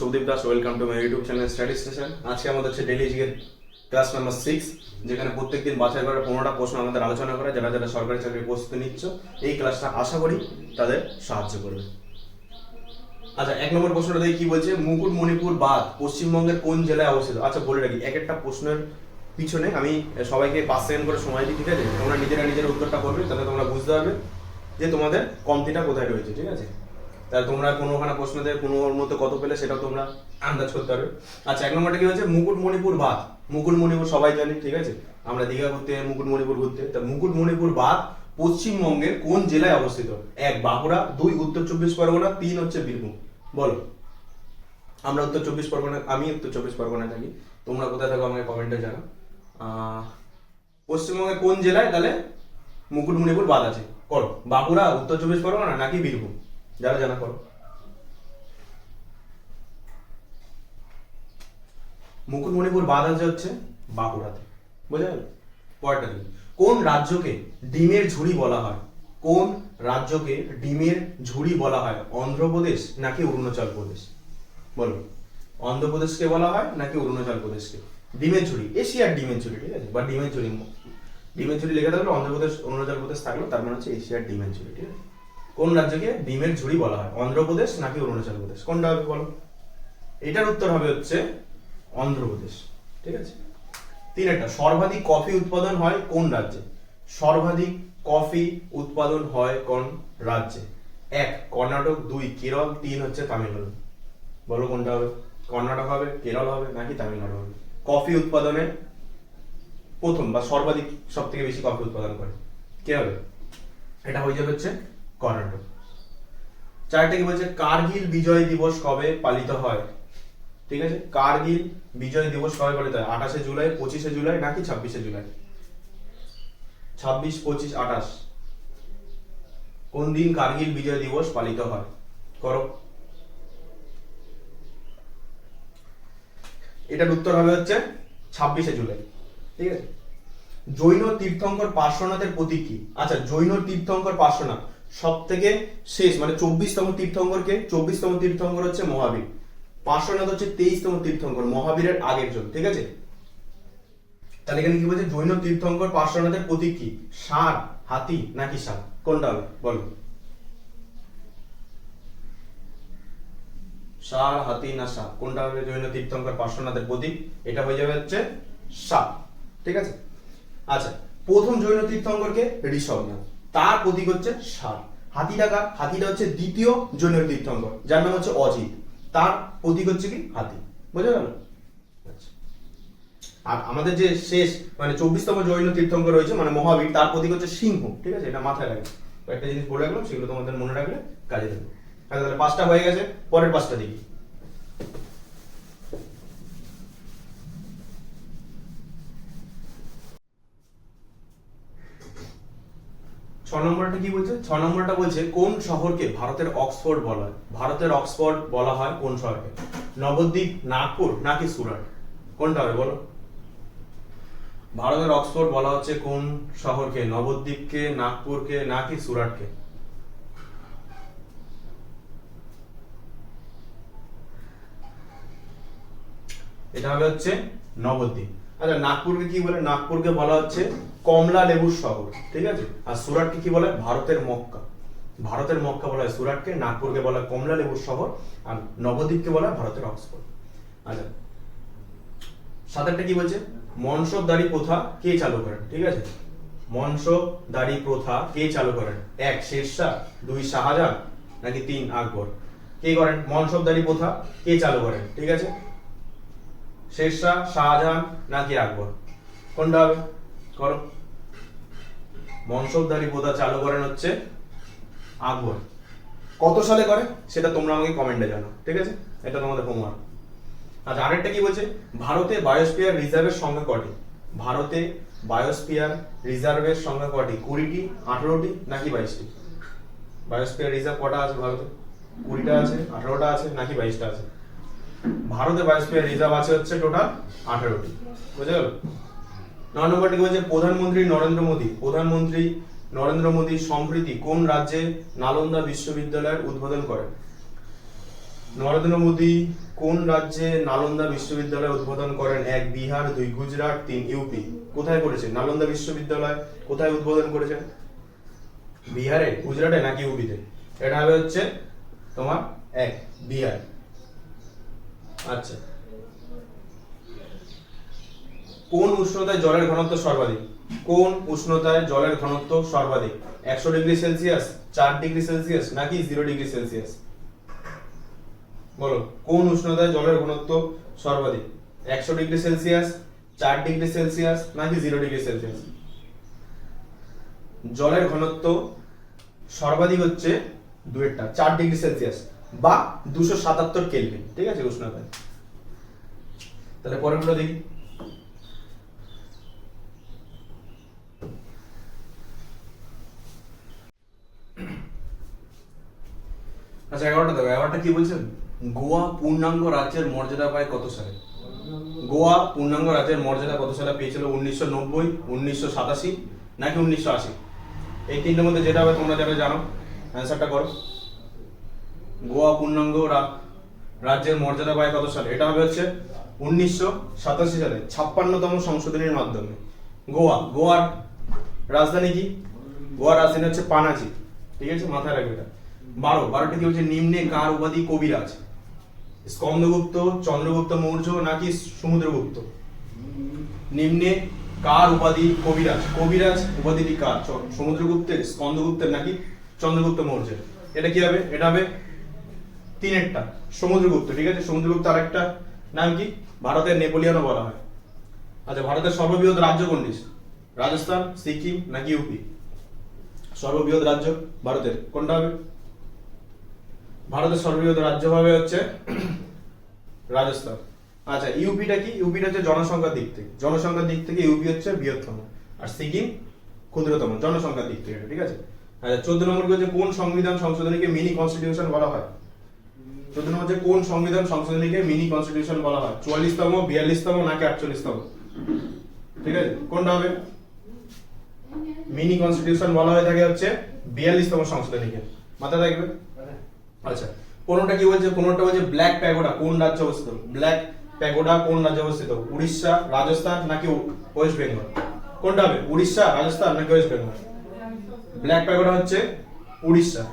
Soudip Das welcome to my YouTube channel study station আজকে আমাদের হচ্ছে ডেলি জিকের ক্লাস নাম্বার সিক্স যেখানে প্রত্যেকদিন বাছাই করে পনেরোটা প্রশ্ন আমাদের আলোচনা করে যারা যারা সরকারি চাকরির প্রস্তুতি নিচ্ছ, এই ক্লাসটা আশা করি তাদের সাহায্য করবে। আচ্ছা এক নম্বর প্রশ্নটা দেখি কি বলছে? মুকুটমণিপুর বাদ পশ্চিমবঙ্গের কোন জেলায় অবস্থিত? আচ্ছা বলে রাখি, এক একটা প্রশ্নের পিছনে আমি সবাইকে পাঁচ সেকেন্ড করে সময় দিই, ঠিক আছে? তোমরা নিজেরা নিজের উত্তরটা করবে তাহলে তোমরা বুঝতে পারবে যে তোমাদের কমতিটা কোথায় রয়েছে, ঠিক আছে? তাহলে তোমরা কোনোখানে প্রশ্ন দেবে কোনো ওর মধ্যে কত পেলে সেটাও তোমরা আন্দাজ করতে পারবে। আচ্ছা এক নম্বরটা কি হচ্ছে মুকুটমণিপুর বাদ মুকুটমণিপুর সবাই জানি ঠিক আছে? আমরা দীঘা ঘুরতে মুকুটমণিপুর ঘুরতে তা মুকুটমণিপুর বাদ পশ্চিমবঙ্গের কোন জেলায় অবস্থিত? এক বাঁকুড়া দুই উত্তর চব্বিশ পরগনা তিন হচ্ছে বীরভূম। বলো। আমরা উত্তর চব্বিশ পরগনা আমি উত্তর চব্বিশ পরগনায় থাকি। তোমরা কোথায় থাকো আমাকে কমেন্টে জানো আহ, পশ্চিমবঙ্গের কোন জেলায় তাহলে মুকুটমণিপুর বাদ আছে? করো বাঁকুড়া উত্তর চব্বিশ পরগনা নাকি বীরভূম? যারা জানা করো। মুকুটমণিপুর বাদ আছে হচ্ছে, বাঁকুড়াতে। বোঝা গেল? পরেরটা কোন রাজ্যকে ডিমের ঝুড়ি বলা হয়? কোন রাজ্যকে ডিমের ঝুড়ি বলা হয়? অন্ধ্রপ্রদেশ নাকি অরুণাচল প্রদেশ? বলো। অন্ধ্রপ্রদেশকে বলা হয় নাকি অরুণাচল প্রদেশকে? ডিমের ঝুড়ি। এশিয়ার ডিমের ঝুড়ি, ঠিক আছে? বা ডিমের ঝুড়ি। ডিমের ঝুড়ি লেখা থাকলে অন্ধ্রপ্রদেশ, অরুণাচল প্রদেশ থাকল, তার মানে হচ্ছে এশিয়ার ডিমের ঝুড়ি, ঠিক আছে? কোন রাজ্যকে ডিমের ঝুড়ি বলা হয়? অন্ধ্রপ্রদেশ নাকি অরুণাচল প্রদেশ? কোনটা হবে বলো? এটার উত্তর হবে হচ্ছে অন্ধ্রপ্রদেশ। ঠিক আছে? তিন একটা সর্বাধিক কফি উৎপাদন হয় কোন রাজ্যে? সর্বাধিক কফি উৎপাদন হয় কোন রাজ্যে? এক, কর্ণাটক, দুই, কেরল, তিন হচ্ছে তামিলনাড়ু। বলো কোনটা হবে? কর্ণাটক হবে, কেরল হবে, নাকি তামিলনাড়ু হবে? কফি উৎপাদনে প্রথম বা সর্বাধিক সব থেকে বেশি কফি উৎপাদন করে। কে হবে? এটা হয়ে যাবে হচ্ছে কর্ণাটক। চারটে কি বলছে, কার্গিল বিজয় দিবস কবে পালিত হয়? ঠিক আছে? কার্গিল বিজয় দিবস কবে পালিত হয়? আঠাশে জুলাই, পঁচিশে জুলাই নাকি ছাব্বিশে জুলাই? ছাব্বিশ, পঁচিশ, আঠাশ। কোন দিন কার্গিল বিজয় দিবস পালিত হয়? করো। এটার উত্তর হবে হচ্ছে ছাব্বিশে জুলাই। ঠিক আছে? জৈন তীর্থঙ্কর পার্শ্বনাথের প্রতীক কি? আচ্ছা জৈন তীর্থঙ্কর পার্শ্বনাথ। সব থেকে শেষ মানে চব্বিশতম তীর্থঙ্করকে, চব্বিশতম তীর্থঙ্কর হচ্ছে মহাবীর। পার্শ্বনাথ হচ্ছে তেইশতম তীর্থঙ্কর, মহাবীরের আগের জন, ঠিক আছে? তাহলে এখানে কি বলছে? জৈন তীর্থঙ্কর পার্শ্বনাথের প্রতীক কি? ষাঁড়, হাতি নাকি ষাঁড় কোনটা হবে বলো। ষাঁড়, হাতি না সাপ? কোনটা হবে জৈন তীর্থঙ্কর পার্শ্বনাথের প্রতীক? এটা হয়ে যাবে হচ্ছে সাপ, ঠিক আছে? আচ্ছা প্রথম জৈন তীর্থঙ্করকে ঋষভনাথ তার প্রতীক হচ্ছে ষাঁড় হাতিটা কার? হাতিটা হচ্ছে দ্বিতীয় জৈন তীর্থঙ্কর। যার নাম হচ্ছে অজিত। তার প্রতীক হচ্ছে কি? হাতি। বোঝা গেল? আচ্ছা। আর আমাদের যে শেষ মানে চব্বিশতম জৈন তীর্থঙ্কর রয়েছে মানে মহাবীর, তার প্রতীক হচ্ছে সিংহ। ঠিক আছে? এটা মাথায় রাখবে। কয়েকটা জিনিস বলে রাখলাম, সেগুলো তোমাদের মনে রাখলে কাজে দেবে। আচ্ছা তাহলে পাঁচটা হয়ে গেছে, পরের পাঁচটা দেখি। নম্বরটা কি বলছে? ছ নম্বরটা বলছে, কোন শহরকে ভারতের অক্সফোর্ড বলা হয়? ভারতের অক্সফোর্ড বলা হয় কোন শহরকে? নবদ্বীপ, নাগপুর নাকি সুরাট? কোনটা হবে বলো? ভারতের অক্সফোর্ড বলা হচ্ছে কোন শহরকে? নবদ্বীপকে, নাগপুরকে নাকি সুরাটকে? এটা হবে হচ্ছে নবদ্বীপ। আচ্ছা নাগপুরকে কি বলে? নাগপুরকে বলা হচ্ছে কমলা লেবুর শহর ঠিক আছে? আর সুরাটকে কি বলে? ভারতের মক্কা। ভারতের মক্কা বলা হয় সুরাটকে, নাগপুরকে বলা হয় কমলা লেবুর শহর আর নবদ্বীপকে বলা হয় ভারতের অক্সফোর্ড। আচ্ছা সাতারটা কি বলছে? মনসবদারি প্রথা কে চালু করেন? ঠিক আছে? মনসবদারি প্রথা কে চালু করেন? এক, শেরশাহ, দুই, শাহজাহান, নাকি তিন, আকবর। কে করেন? মনসবদারি প্রথা কে চালু করেন? ঠিক আছে? শেরশাহ, শাহজাহান নাকি আকবর? কোনটা হবে? করো। মনসবদারি প্রথা চালু করেন হচ্ছে আকবর। কত সালে করে? সেটা তোমরা আমাকে কমেন্টে জানো ঠিক আছে? এটা তোমাদের হোমওয়ার্ক আচ্ছা আরেকটা কি বলছে? ভারতে বায়োস্ফিয়ার রিজার্ভের সংখ্যা কটি? ভারতে বায়োস্ফিয়ার রিজার্ভের সংখ্যা কটি? কুড়িটি, আঠারোটি নাকি বাইশটি? বায়োস্ফিয়ার রিজার্ভ কটা আছে ভারতে? কুড়িটা আছে, আঠারোটা আছে নাকি বাইশটা আছে? ভারতে বায়োস্ফিয়ার রিজার্ভ আছে হচ্ছে টোটাল আঠারোটি। বুঝে গেল? নয় নম্বরটি বলছে, প্রধানমন্ত্রী নরেন্দ্র মোদী। প্রধানমন্ত্রী নরেন্দ্র মোদী সম্প্রীতি কোন রাজ্যে নালন্দা বিশ্ববিদ্যালয়ের উদ্বোধন করেন নরেন্দ্র মোদী কোন রাজ্যে নালন্দা বিশ্ববিদ্যালয় উদ্বোধন করেন? এক, বিহার, দুই, গুজরাট, তিন, ইউপি। কোথায় করেছেন? নালন্দা বিশ্ববিদ্যালয় কোথায় উদ্বোধন করেছেন? বিহারে, গুজরাটে নাকি ইউপিতে? এটা হবে হচ্ছে তোমার এক, বিহার। আচ্ছা। কোন উষ্ণতায় জলের ঘনত্ব সর্বাধিক? কোন উষ্ণতায় জলের ঘনত্ব সর্বাধিক? একশো ডিগ্রি সেলসিয়াস, চার ডিগ্রি সেলসিয়াস নাকি জিরো ডিগ্রি সেলসিয়াস? বলো, কোন উষ্ণতায় জলের ঘনত্ব সর্বাধিক? একশো ডিগ্রি সেলসিয়াস, চার ডিগ্রি সেলসিয়াস নাকি জিরো ডিগ্রি সেলসিয়াস? জলের ঘনত্ব সর্বাধিক হচ্ছে দুয়েরটা, চার ডিগ্রি সেলসিয়াস। বা দুশো সাতাত্তর কেলভিন ঠিক আছে উষ্ণতায় তাহলে পরেরগুলো দেখি। আচ্ছা এগারোটা দেখো, এগারোটা কি বলছেন? গোয়া পূর্ণাঙ্গ রাজ্যের মর্যাদা পায় কত সালে? গোয়া পূর্ণাঙ্গ রাজ্যের মর্যাদা কত সালে পেয়েছিল? উনিশশো নব্বই, উনিশশো সাতাশি নাকি উনিশশো আশি? এই তিনটের মধ্যে যেটা হবে তোমরা যারা জানো অ্যান্সারটা করো। গোয়া, পূর্ণাঙ্গ রাজ্যের মর্যাদা পায় কত সালে? এটা হবে হচ্ছে উনিশশো সাতাশি সালে, ছাপ্পান্নতম সংশোধনীর মাধ্যমে। গোয়া, গোয়ার রাজধানী কি? গোয়ার রাজধানী হচ্ছে পানাজি। ঠিক আছে? মাথায় রাখবে এটা। বারো, বারোটা কি হচ্ছে? নিম্নে কার উপাধি কবিরাজ। স্কন্দগুপ্ত, চন্দ্রগুপ্ত, মৌর্য নাকি সমুদ্রগুপ্ত? নিম্নে কার উপাধি কবিরাজ। কবিরাজ উপাধিটি কার? সমুদ্রগুপ্তের, স্কন্দগুপ্তের নাকি চন্দ্রগুপ্ত, মৌর্যের? এটা কি হবে? এটা হবে তিনেরটা। সমুদ্রগুপ্ত ঠিক আছে? সমুদ্রগুপ্ত আরেকটা। নাম কি? ভারতের নেপোলিয়ানও বলা হয়। আচ্ছা ভারতের সর্ববৃহৎ রাজ্য কোন কোনটি? রাজস্থান, সিকিম নাকি ইউপি? সর্ববৃহৎ রাজ্য ভারতের। কোনটা হবে? ভারতের সর্ববৃহৎ রাজ্য হবে হচ্ছে রাজস্থান। আচ্ছা ইউপিটা কি? ইউপিটা হচ্ছে জনসংখ্যার দিক থেকে। জনসংখ্যার দিক থেকে ইউপি হচ্ছে বৃহত্তম। আর সিকিম ক্ষুদ্রতম, জনসংখ্যার দিক থেকে, ঠিক আছে? আচ্ছা চোদ্দ নম্বর হচ্ছে? কোন সংবিধান সংশোধনীকে মিনি কনস্টিটিউশন বলা হয়? চোদ্দ নম্বর কোন সংবিধান সংশোধনীকে মিনি কনস্টিটিউশন বলা হয়? চুয়াল্লিশতম, বিয়াল্লিশতম নাকি আটচল্লিশতম? ঠিক আছে? কোনটা হবে? মিনি কনস্টিটিউশন বলা হয়ে থাকে হচ্ছে বিয়াল্লিশতম সংশোধনীকে। মাথায় থাকবে আচ্ছা কোনটা কি বলছে? কোনটা বলছে ব্ল্যাক প্যাগোডা? কোন রাজ্যে অবস্থিত? ব্ল্যাক প্যাগোডা কোন রাজ্যে অবস্থিত? উড়িষ্যা, রাজস্থান নাকি ওয়েস্ট বেঙ্গল? কোনটা হবে? উড়িষ্যা, রাজস্থান নাকি ওয়েস্ট বেঙ্গল? ব্ল্যাক প্যাগোডা হচ্ছে উড়িষ্যা।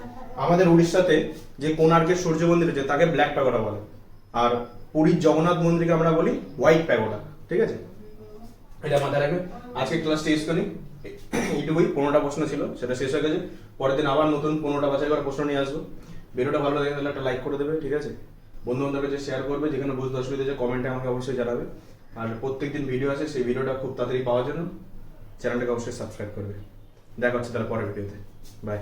আমাদের উড়িষ্যাতে যে কোণার্কের সূর্য মন্দির আছে, তাকে ব্ল্যাক প্যাগোডা বলে। আর পুরীর জগন্নাথ মন্দিরকে আমরা বলি হোয়াইট প্যাগোডা, ঠিক আছে? এটা মাথায় রাখবে। আজকে ক্লাস শেষ করি এইটুকুই, পনেরোটা প্রশ্ন ছিল, সেটা শেষ হয়ে গেছে। পরের দিন আবার নতুন পনেরোটা বাছাই করা প্রশ্ন নিয়ে আসব। ভিডিওটা ভালো লাগে তাহলে একটা লাইক করে দেবে, ঠিক আছে? বন্ধু বান্ধবের কাছে শেয়ার করবে, যেখানে বুঝতে অসুবিধা আছে কমেন্টে আমাকে অবশ্যই জানাবে। আর প্রত্যেকদিন ভিডিও আছে, সেই ভিডিওটা খুব তাড়াতাড়ি পাওয়ার জন্য চ্যানেলটাকে অবশ্যই সাবস্ক্রাইব করবে। দেখা হচ্ছে তাহলে পরের ভিডিওতে বাই